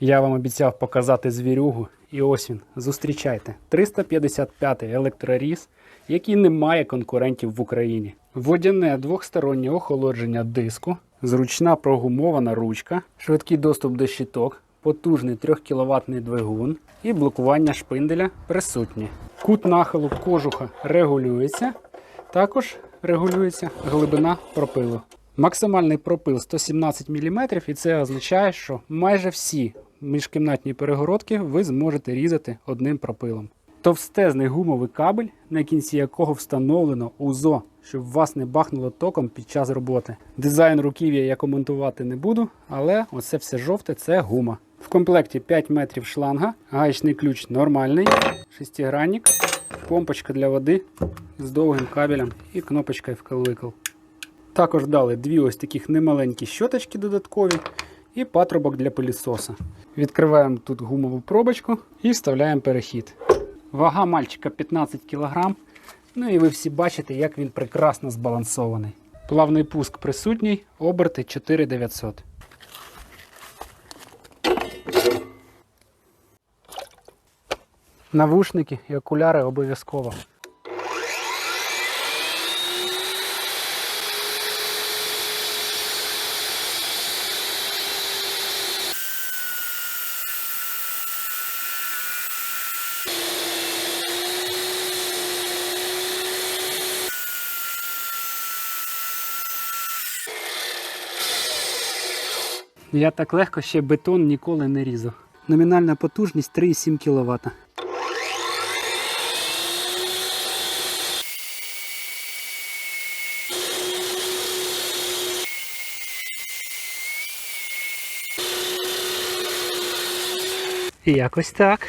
Я вам обіцяв показати звірюгу, і ось він. Зустрічайте. 355-й електроріз, який не має конкурентів в Україні. Водяне двохстороннє охолодження диску, зручна прогумована ручка, швидкий доступ до щиток, потужний 3 кВт двигун і блокування шпинделя присутні. Кут нахилу кожуха регулюється. Також регулюється глибина пропилу. Максимальний пропил 117 мм, і це означає, що майже всі міжкімнатні перегородки ви зможете різати одним пропилом. Товстезний гумовий кабель, на кінці якого встановлено УЗО, щоб вас не бахнуло током під час роботи. Дизайн руків'я я коментувати не буду, але оце все жовте це гума. В комплекті 5 метрів шланга, гаечний ключ нормальний, шестигранник, помпочка для води з довгим кабелем і кнопочкою вкл-викл. Також дали дві ось таких немаленькі щоточки додаткові і патрубок для пилісоса. Відкриваємо тут гумову пробочку і вставляємо перехід. Вага мальчика 15 кг. Ну і ви всі бачите, як він прекрасно збалансований. Плавний пуск присутній, оберти 4900. Навушники і окуляри обов'язково. Я так легко ще бетон ніколи не різав. Номінальна потужність 3,7 кВт. І якось так.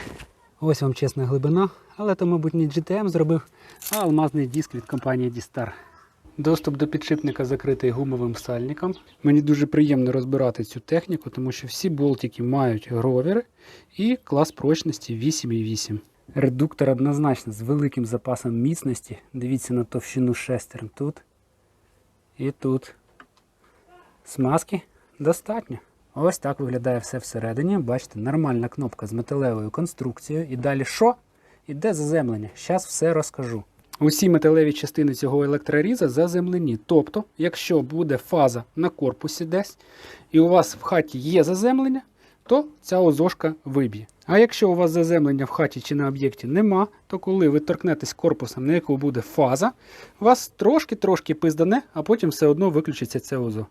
Ось вам чесна глибина, але то, мабуть, не GTM зробив, а алмазний диск від компанії D-Star. Доступ до підшипника закритий гумовим сальником. Мені дуже приємно розбирати цю техніку, тому що всі болтики мають гровери і клас прочності 8,8. Редуктор однозначно з великим запасом міцності. Дивіться на товщину шестерн тут і тут. Смазки достатньо. Ось так виглядає все всередині. Бачите, нормальна кнопка з металевою конструкцією. І далі що? Іде заземлення. Зараз все розкажу. Усі металеві частини цього електроріза заземлені. Тобто, якщо буде фаза на корпусі десь, і у вас в хаті є заземлення, то ця озошка виб'є. А якщо у вас заземлення в хаті чи на об'єкті нема, то коли ви торкнетесь корпусом, на якому буде фаза, вас трошки-трошки пиздане, а потім все одно виключиться це ОЗО.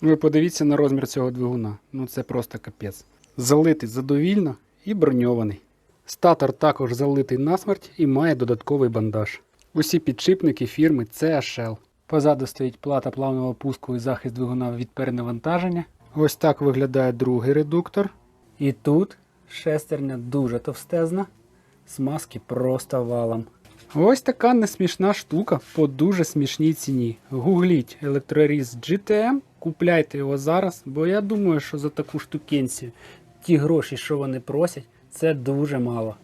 Ви подивіться на розмір цього двигуна. Ну це просто капець. Залитий задовільно і броньований. Статор також залитий насмерть і має додатковий бандаж. Усі підшипники фірми CHL. Позаду стоїть плата плавного пуску і захист двигуна від перенавантаження. Ось так виглядає другий редуктор. І тут шестерня дуже товстезна, смазки просто валом. Ось така несмішна штука по дуже смішній ціні. Гугліть електроріз GTM, купляйте його зараз, бо я думаю, що за таку штукенцію ті гроші, що вони просять, це дуже мало.